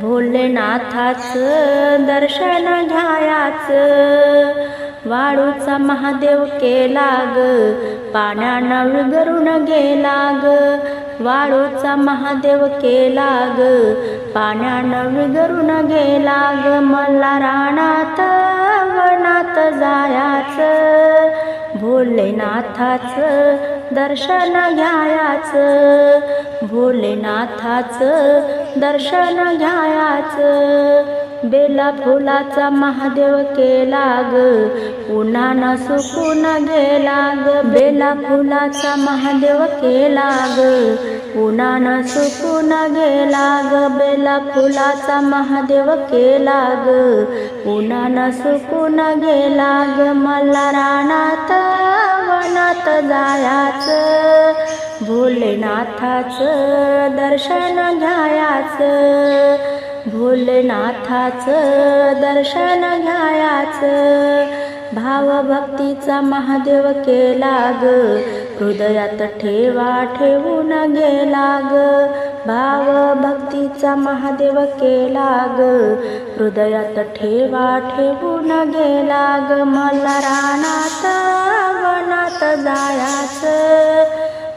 भोलेनाथाचं दर्शन घ्यायाचं. वाळूचा महादेव केला ग पाण्यानं विगरून गेला ग वाळूचा महादेव केला ग पाण्यानं विगरून गेला ग मला राणात वनात जायाचं. भोलेनाथाचं दर्शन घ्यायाचं. भोलेनाथाचं दर्शन घ्यायाचं. बेला फुलाचा महादेव केला ग उन्हानं सुकून गेला ग बेला फुलाचा महादेव केला ग उन्हानं सुकून गेला ग बेला फुलाचा महादेव केला ग उन्हानं सुकून गेला ग मला रानात वनात जायाचं. भोलेनाथाचं दर्शन घ्यायाचं. भोलेनाथाचं दर्शन घ्यायाचं. भावभक्तीचा महादेव केला ग हृदयात ठेवा ठेवून गेला ग भावभक्तीचा महादेव केला ग हृदयात ठेवा ठेवून गेला ग मला रानात वनात जायाचं.